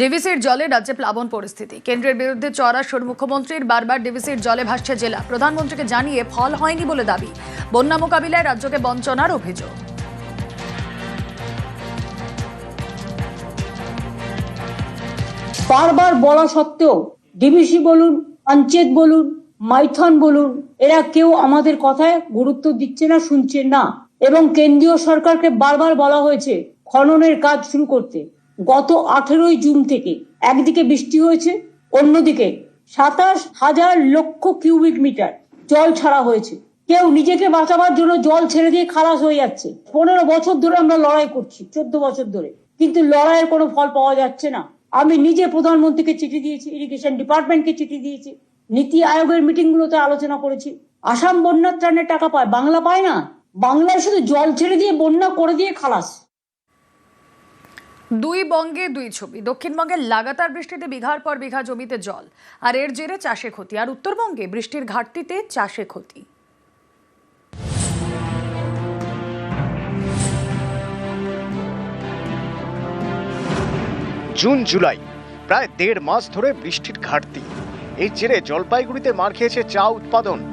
ডিভিসির জলে রাজ্যে প্লাবন পরিস্থিতি। কেন্দ্রের বিরুদ্ধে চড়া সুর মুখ্যমন্ত্রীর বারবার ডিভিসির জলে ভাসছে জেলা। প্রধানমন্ত্রীকে জানিয়ে ফল হয়নি বলে দাবি। বন্যা মোকাবিলায় রাজ্যকে বঞ্চনার অভিযোগ। বারবার বলা সত্ত্বেও ডিভিসি বলুন, পঞ্চায়েত বলুন, মাইথন বলুন, এরা কেউ আমাদের কথায় গুরুত্ব দিচ্ছে না, শুনছে না। এবং কেন্দ্রীয় সরকারকে বারবার বলা হয়েছে খননের কাজ শুরু করতে। গত আঠেরোই জুন থেকে একদিকে বৃষ্টি হয়েছে, অন্যদিকে সাতাশ হাজার লক্ষ কিউবিক মিটার জল ছাড়া হয়েছে। কেউ নিজেকে বাঁচাবার জন্য জল ছেড়ে দিয়ে খালাস হয়ে যাচ্ছে। পনেরো বছর ধরে আমরা লড়াই করছি, চোদ্দ বছর ধরে। কিন্তু লড়াইয়ের কোনো ফল পাওয়া যাচ্ছে না। আমি নিজে প্রধানমন্ত্রীকে চিঠি দিয়েছি, ইরিগেশন ডিপার্টমেন্টকে চিঠি দিয়েছি, নীতি আয়োগের মিটিং গুলোতে আলোচনা করেছি। আসাম বন্যার ত্রাণের টাকা পায়, বাংলা পায় না। বাংলায় শুধু জল ছেড়ে দিয়ে বন্যা করে দিয়ে খালাস। দুই বঙ্গে দুই ছবি। দক্ষিণবঙ্গে লাগাতার বৃষ্টিতে বিঘার পর বিঘা জমিতে জল। আর এর জেরে চাষে ক্ষতি। আর উত্তরবঙ্গে বৃষ্টির ঘাটতিতে চাষে ক্ষতি। June, July. প্রায় দেড় মাস ধরে বৃষ্টির ঘাটতি। এর জেরে জলপাইগুড়িতে মার খেয়েছে চা উৎপাদন।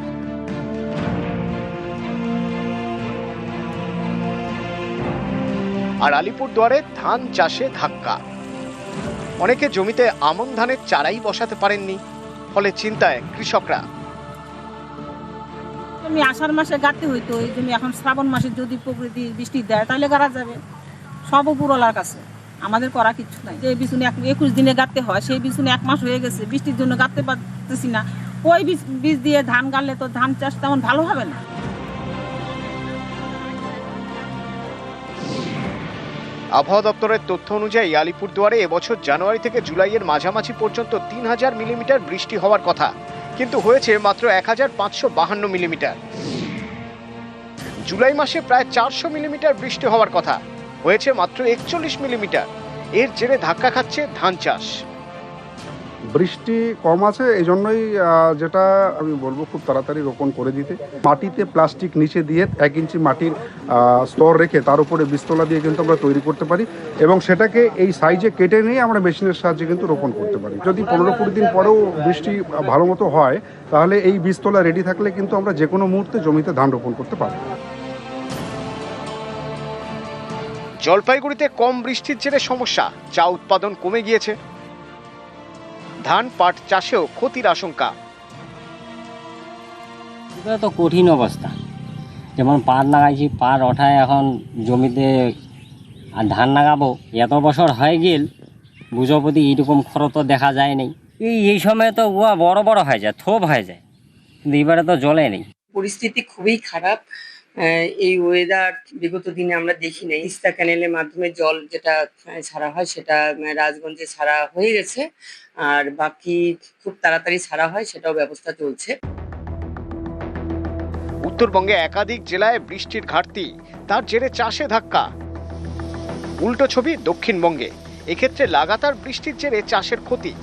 আর আলিপুরদুয়ারে ধান চাষে ধাক্কা। অনেকে জমিতে আমন ধানের চারাই বসাতে পারেননি, ফলে চিন্তায় কৃষকরা। জমি আষাঢ় মাসে গাঁথতে হইতো, এই জমি এখন শ্রাবণ মাসে যদি প্রকৃতি বৃষ্টি দেয়, তাহলে গাড়া যাবে। সব উপরওয়ালার কাছে। আমাদের করা কিচ্ছু নাই। যে বিছুনে এক একুশ দিনে গাঁথতে হয়, সেই বিছুনে এক মাস হয়ে গেছে, বৃষ্টির জন্য গাঁথতে পারতেছি না। ওই বীজ বীজ দিয়ে ধান গাড়লে তো ধান চাষ তেমন ভালো হবে না। আবহাওয়া দপ্তরের তথ্য অনুযায়ী আলিপুরদুয়ারে এবছর জানুয়ারি থেকে জুলাইয়ের মাঝামাঝি পর্যন্ত তিন হাজার মিলিমিটার বৃষ্টি হওয়ার কথা। কিন্তু হয়েছে মাত্র এক হাজার পাঁচশো বাহান্ন মিলিমিটার। জুলাই মাসে প্রায় চারশো মিলিমিটার বৃষ্টি হওয়ার কথা। হয়েছে মাত্র একচল্লিশ মিলিমিটার। এর জেরে ধাক্কা খাচ্ছে ধান চাষ। বৃষ্টি কম আছে এই জন্যই যেটা আমি বলব খুব তাড়াতাড়ি রোপণ করে দিতে। মাটিতে প্লাস্টিক নিচে দিয়ে এক ইঞ্চি মাটির স্তর রেখে তার উপরে বীজতলা দিয়ে কিন্তু আমরা তৈরি করতে পারি এবং সেটাকে এই সাইজে কেটে নিয়ে আমরা মেশিনের সাহায্যে কিন্তু রোপণ করতে পারি। যদি পনেরো কুড়ি দিন পরেও বৃষ্টি ভালো মতো হয়, তাহলে এই বীজতলা রেডি থাকলে কিন্তু আমরা যে কোনো মুহূর্তে জমিতে ধান রোপণ করতে পারব। জলপাইগুড়িতে কম বৃষ্টির জেরে সমস্যা। চা উৎপাদন কমে গিয়েছে। ধান পাট চাষেও ক্ষতির আশঙ্কা। এটা তো কঠিন অবস্থা। যেমন পাট লাগাইছি পাট ওঠায় এখন জমিতে আর ধান লাগাবো এত বছর হয়ে গেল বুঝোপতি এইরকম খরচ তো দেখা যায় নাই। এই এই সময় তো উয়া বড় বড় হয়ে যায় থোপ হয়ে যায় কিন্তু এবারে তো জলে নেই। পরিস্থিতি খুবই খারাপ। এই ওয়েদার বিগত দিনে আমরা দেখি নাই। তিস্তা ক্যানেলের মাধ্যমে জল যেটা ছাড়া হয় সেটা রাজগঞ্জে ছাড়া হয়ে গেছে। আর বাকি খুব তাড়াতাড়ি ছাড়া হয় সেটাও ব্যবস্থা চলছে। উত্তরবঙ্গে একাধিক জেলায় বৃষ্টির ঘাটতি, তার জেরে চাষে ধাক্কা। উল্টো ছবি দক্ষিণবঙ্গে, এক্ষেত্রে লাগাতার বৃষ্টির জেরে চাষের ক্ষতি।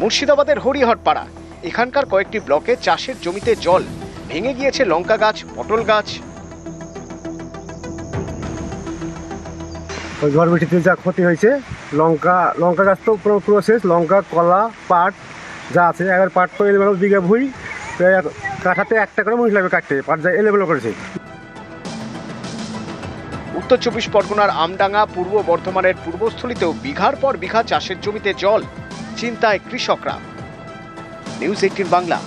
মুর্শিদাবাদের হরিহরপাড়া এখানকার কয়েকটি ব্লকে চাষের জমিতে জল ভেঙে গিয়েছে লঙ্কা গাছ পটল গাছ। ওই ঝড় বৃষ্টিতে যা ক্ষতি হয়েছে লঙ্কা লঙ্কা গাছ তো পুরো পুরো শেষ লঙ্কা কলা পাট যা আছে এবার পাট তো এলেবেল বিঘা ভুই কাঠাতে একটা করে মহিলা কাটতে পাট যা এলেবেল করেছে। উত্তর চব্বিশ পরগনার আমডাঙ্গা পূর্ব বর্ধমানের পূর্বস্থলীতেও বিঘার পর বিঘা চাষের জমিতে জল চিন্তায় কৃষকরা। News eighteen Bangla